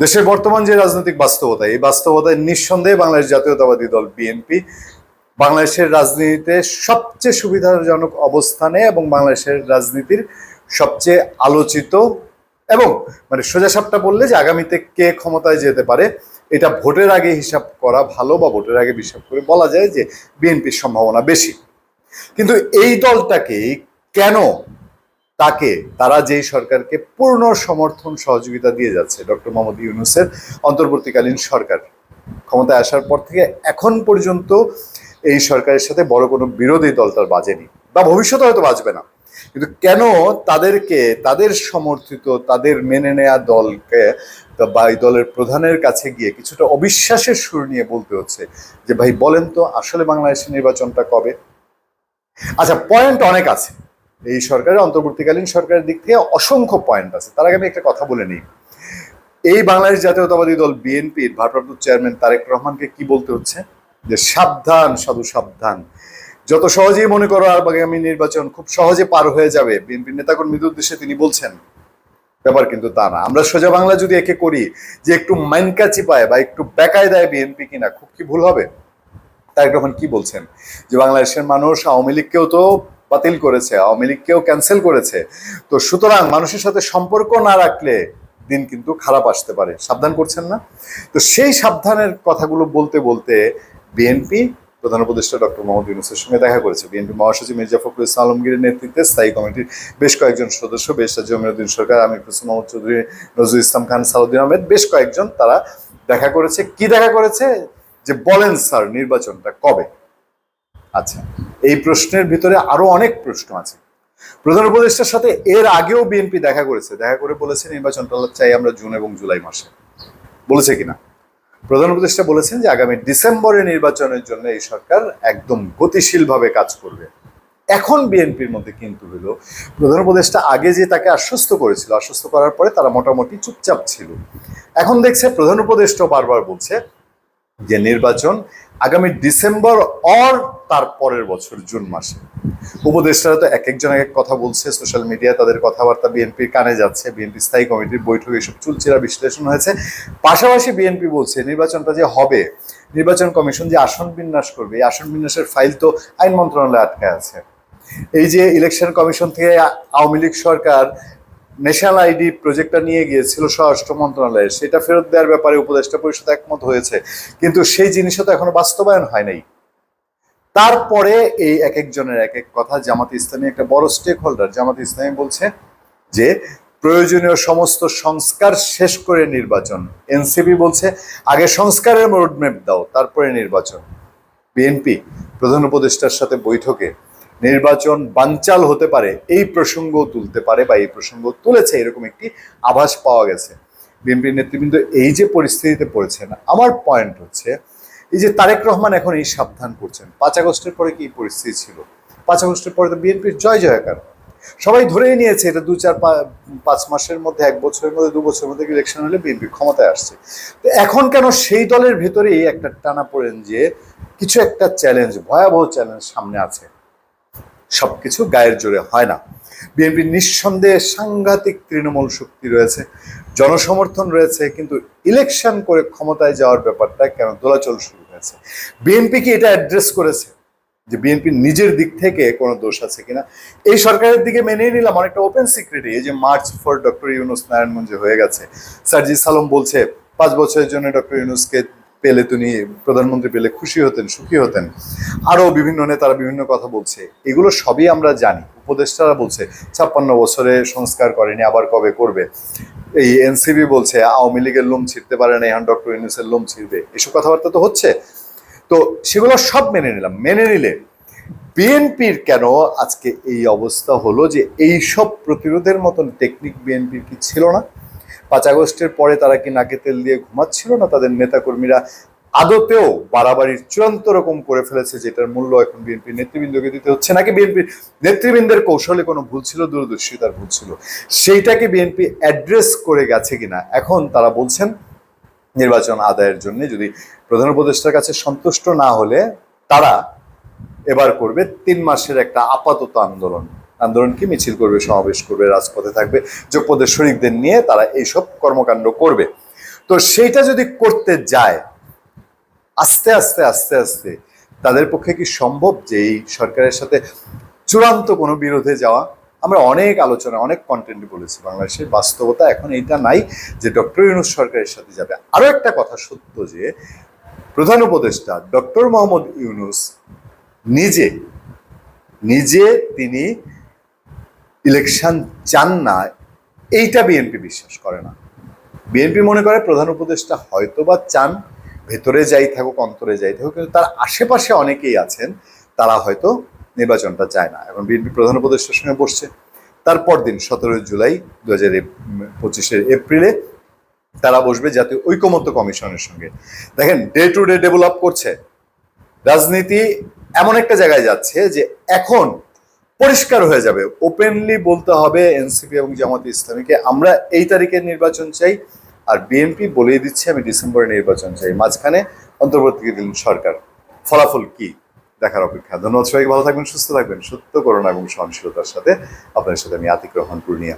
দেশের বর্তমান যে রাজনৈতিক বাস্তবতা, এই বাস্তবতায় নিঃসন্দেহে বাংলাদেশ জাতীয়তাবাদী দল বিএনপি বাংলাদেশের রাজনীতিতে সবচেয়ে সুবিধাজনক অবস্থানে এবং বাংলাদেশের রাজনীতির সবচেয়ে আলোচিত এবং মানে সোজা সাপটা বললে যে আগামীতে কে ক্ষমতায় যেতে পারে, এটা ভোটের আগে হিসাব করা ভালো বা ভোটের আগে হিসাব করে বলা যায় যে বিএনপির সম্ভাবনা বেশি। কিন্তু এই দলটাকে কেন তাকে, তারা যেই সরকারকে পূর্ণ সমর্থন, সহযোগিতা দিয়ে যাচ্ছে, ডক্টর মোহাম্মদ ইউনুসের অন্তর্বর্তীকালীন সরকার। ক্ষমতায় আসার পর থেকে এখন পর্যন্ত এই সরকারের সাথে বড় কোনো বিরোধী দল তার বাজেনি বা ভবিষ্যতে হয়তো বাজবে না। কিন্তু কেন তাদেরকে, তাদের সমর্থিত, তাদের মেনে নেয়া দলকে বা এই দলের প্রধানের কাছে গিয়ে কিছুটা অবিশ্বাসের সুর নিয়ে বলতে হচ্ছে যে, ভাই, বলেন তো আসলে বাংলাদেশের নির্বাচনটা কবে? আচ্ছা পয়েন্ট অনেক আছে। এই সরকারের, অন্তর্বর্তীকালীন সরকারের দিক থেকে অসংখ্য পয়েন্ট আছে। তার আগে আমি একটা কথা বলে নিই। এই বাংলাদেশ জাতীয়তাবাদী দল বিএনপির ভারপ্রাপ্ত চেয়ারম্যান তারেক রহমানকে কি বলতে হচ্ছে? যে সাবধান, সাধু সাবধান। যত সহজেই মনে করো আর আগামী নির্বাচন খুব সহজে পার হয়ে যাবে, বিএনপির নেতাকর্মীদের উদ্দেশ্যে তিনি বলছেন। ব্যাপার কিন্তু তা না। আমরা সোজা বাংলা যদি একে করি, যে একটু মাইনকা চিপায় বা একটু বেকায় দেয় বিএনপি কিনা, খুব কি ভুল হবে? তারেক রহমান কি বলছেন? যে বাংলাদেশের মানুষ, আওয়ামী লীগকেও তো বাতিল করেছে, আওয়ামী লীগকেও ক্যান্সেল করেছে। তো সুতরাং মানুষের সাথে সম্পর্ক না রাখলে দিন কিন্তু খারাপ আসতে পারে। সাবধান করছেন না? তো সেই সাবধানের কথাগুলো বলতে বলতে বিএনপি প্রধান উপদেষ্টা ডক্টর মোহাম্মদ ইউনুসের সঙ্গে দেখা করেছে। বিএনপি মহাসচিব মির্জা ফখরুল ইসলাম আলমগীরের নেতৃত্বে স্থায়ী কমিটির বেশ কয়েকজন সদস্য, বেশ জমিরুদ্দিন সরকার, আমির হোসেন, মোহাম্মদ চৌধুরী, নজরুল ইসলাম খান সাউদ্দিন আহমেদ, বেশ কয়েকজন তারা দেখা করেছে। কি দেখা করেছে? যে বলেন স্যার নির্বাচনটা কবে? আচ্ছা এই প্রশ্নের ভিতরে আরও অনেক প্রশ্ন আছে। প্রধান উপদেষ্টার সাথে এর আগেও বিএনপি দেখা করেছে। দেখা করে বলেছে নির্বাচনটা চাই আমরা জুন এবং জুলাই মাসে। বলেছে কিনা? প্রধান উপদেষ্টা বলেছেন যে, আগামী ডিসেম্বরে নির্বাচনের জন্য এই সরকার একদম গতিশীলভাবে কাজ করবে। এখন বিএনপির মধ্যে কিন্তু হলো প্রধান উপদেষ্টা আগে যে তাকে আশ্বস্ত করেছিল, আশ্বস্ত করার পরে তারা মোটামুটি চুপচাপ ছিল। এখন দেখছে প্রধান উপদেষ্টা বারবার বলছে যে, নির্বাচন আগামী ডিসেম্বর অর তার পরের বছর, জুন মাসে। উপদেষ্টারা তো এক একজন এক এক কথা বলছে, সোশ্যাল মিডিয়া তাদের কথাবার্তা বিএনপির কানে যাচ্ছে, বিএনপি স্থায়ী কমিটির বৈঠক এসব চুলচেরা বিশ্লেষণ হয়েছে। পাশাপাশি বিএনপি বলছে, নির্বাচনটা যে হবে, নির্বাচন কমিশন যে আসন বিন্যাস করবে, এই আসন বিন্যাসের ফাইল তো আইন মন্ত্রণালয়ে আটকে আছে। এই যে ইলেকশন কমিশন থেকে আওয়ামী লীগ সরকার ন্যাশনাল আইডি প্রজেক্টটা নিয়ে গিয়েছিল স্বরাষ্ট্র মন্ত্রণালয়ে সেটা ফেরত দেওয়ার ব্যাপারে উপদেষ্টা পরিষদ একমত হয়েছে। কিন্তু সেই জিনিসও তো এখনও বাস্তবায়ন হয় নাই। তারপরে এই এক একজনের এক এক কথা জামাত ইসলামী, একটা বড় স্টেক হোল্ডার জামাত ইসলামী বলছে যে, প্রয়োজনীয় সমস্ত সংস্কার শেষ করে নির্বাচন। এনসিপি বলছে, আগে সংস্কারের রোডম্যাপ দাও, তারপরে নির্বাচন। বিএনপি প্রধান উপদেষ্টার সাথে বৈঠকে নির্বাচন বানচাল হতে পারে, এই প্রসঙ্গ তুলতে পারে বা এই প্রসঙ্গ তুলেছে, এরকম একটি আভাস পাওয়া গেছে। বিএনপির নেতৃবৃন্দ এই যে পরিস্থিতিতে পড়েছেন, আমার পয়েন্ট হচ্ছে, এই যে তারেক রহমান এখন এই সাবধান করছেন, পাঁচ আগস্টের পরে কি পরিস্থিতি ছিল? পাঁচ আগস্টের পরে তো বিএনপির জয় জয়কার। সবাই ধরেই নিয়েছে, এটা দু চার পাঁচ মাসের মধ্যে, এক বছরের মধ্যে, দু বছরের মধ্যে ইলেকশন হলে বিএনপি ক্ষমতায় আসছে। তো এখন কেন সেই দলের ভেতরেই একটা টানা পড়েন যে কিছু একটা চ্যালেঞ্জ ভয়াবহ চ্যালেঞ্জ সামনে আছে? সবকিছু গায়ের জোরে হয় না। বিএনপির নিঃসন্দেহে সাংঘাতিক তৃণমূল শক্তি রয়েছে, জনসমর্থন রয়েছে, কিন্তু ইলেকশন করে ক্ষমতায় যাওয়ার ব্যাপারটা কেন দোলাচল শুরু হয়েছে? বিএনপি কি এটা অ্যাড্রেস করেছে? যে বিএনপির নিজের দিক থেকে কোনো দোষ আছে কিনা? এই সরকারের দিকে মেনে নিলাম, অনেকটা ওপেন সিক্রেটই এই যে মার্চ ফর ডক্টর ইউনুস নারায়ণগঞ্জে হয়ে গেছে। সার্জি সালম বলছে, পাঁচ বছরের জন্য ডক্টর ইউনুসকে পেলে তিনি প্রধানমন্ত্রী পেলে খুশি হতেন, সুখী হতেন। আরও বিভিন্ন নেতারা বিভিন্ন কথা বলছে। এগুলো সবই আমরা জানি। উপদেষ্টারা বলছে, ছাপ্পান্ন বছরে সংস্কার করেনি, আবার কবে করবে? এই এনসিবি বলছে, আওয়ামী লীগের লোম ছিঁড়তে পারে না, এখন ডক্টর ইউনুসের লোম ছিঁড়বে। এসব কথাবার্তা তো হচ্ছে। তো সেগুলো সব মেনে নিলাম। মেনে নিলে বিএনপির কেন আজকে এই অবস্থা হলো যে এই সব প্রতিরোধের মতন টেকনিক বিএনপির কি ছিল না? পাঁচ আগস্টের পরে তারা কি নাকে তেল দিয়ে ঘুমাচ্ছিল না তাদের নেতাকর্মীরা? আদতেও বাড়াবাড়ির চূড়ান্ত রকম করে ফেলেছে, যেটার মূল্য এখন বিএনপি নেতৃবৃন্দকে দিতে হচ্ছে। নাকি বিএনপি নেতৃবৃন্দের কৌশলে কোনো ভুল ছিল, দূরদর্শিতার ভুল ছিল? সেইটাকে বিএনপি অ্যাড্রেস করে গেছে কিনা? এখন তারা বলছেন, নির্বাচন আদায়ের জন্য যদি প্রধান উপদেষ্টার কাছে সন্তুষ্ট না হলে তারা এবার করবে তিন মাসের একটা আপাতত আন্দোলন। আন্দোলন কি মিছিল করবে, সমাবেশ করবে, রাজপথে থাকবে যোগপদের শরিকদের নিয়ে তারা এইসব কর্মকাণ্ড করবে। তো সেইটা যদি করতে যায়, আস্তে আস্তে আস্তে আস্তে তাদের পক্ষে কি সম্ভব যে এই সরকারের সাথে চূড়ান্ত কোনো বিরোধে যাওয়া? আমরা অনেক আলোচনা, অনেক কন্টেন্ট বলেছি বাংলাদেশের, বাস্তবতা এখন এইটা নাই যে ডক্টর ইউনুস সরকারের সাথে যাবে। আরও একটা কথা সত্য যে প্রধান উপদেষ্টা ডক্টর মোহাম্মদ ইউনুস নিজে নিজে তিনি ইলেকশন চান না, এইটা বিএনপি বিশ্বাস করে না। বিএনপি মনে করে প্রধান উপদেষ্টা হয়তো বা চান, ভেতরে যাই থাকুক, অন্তরে যাই থাকুক, কিন্তু তার আশেপাশে অনেকেই আছেন, তারা হয়তো নির্বাচনটা চায় না। এখন বিএনপি প্রধান উপদেষ্টার সঙ্গে বসছে। তারপর দিন সতেরোই জুলাই দু হাজার পঁচিশের এপ্রিলে তারা বসবে জাতীয় ঐকমত্য কমিশনের সঙ্গে। দেখেন, ডে টু ডে ডেভেলপ করছে। রাজনীতি এমন একটা জায়গায় যাচ্ছে যে এখন পরিষ্কার হয়ে যাবে। ওপেনলি বলতে হবে এনসিপি এবং জামাত ইসলামীকে, আমরা এই তারিখের নির্বাচন চাই। আর বিএনপি বলেই দিচ্ছে, আমি ডিসেম্বরে নির্বাচন চাই। মাঝখানে অন্তর্বর্তীকালীন সরকার। ফলাফল কি? দেখার অপেক্ষা। ধন্যবাদ সবাইকে, ভালো থাকবেন, সুস্থ থাকবেন। সত্য করোনা এবং সহনশীলতার সাথে। আপনাদের সাথে আমি আতিক রহমান, পূর্ণিয়া।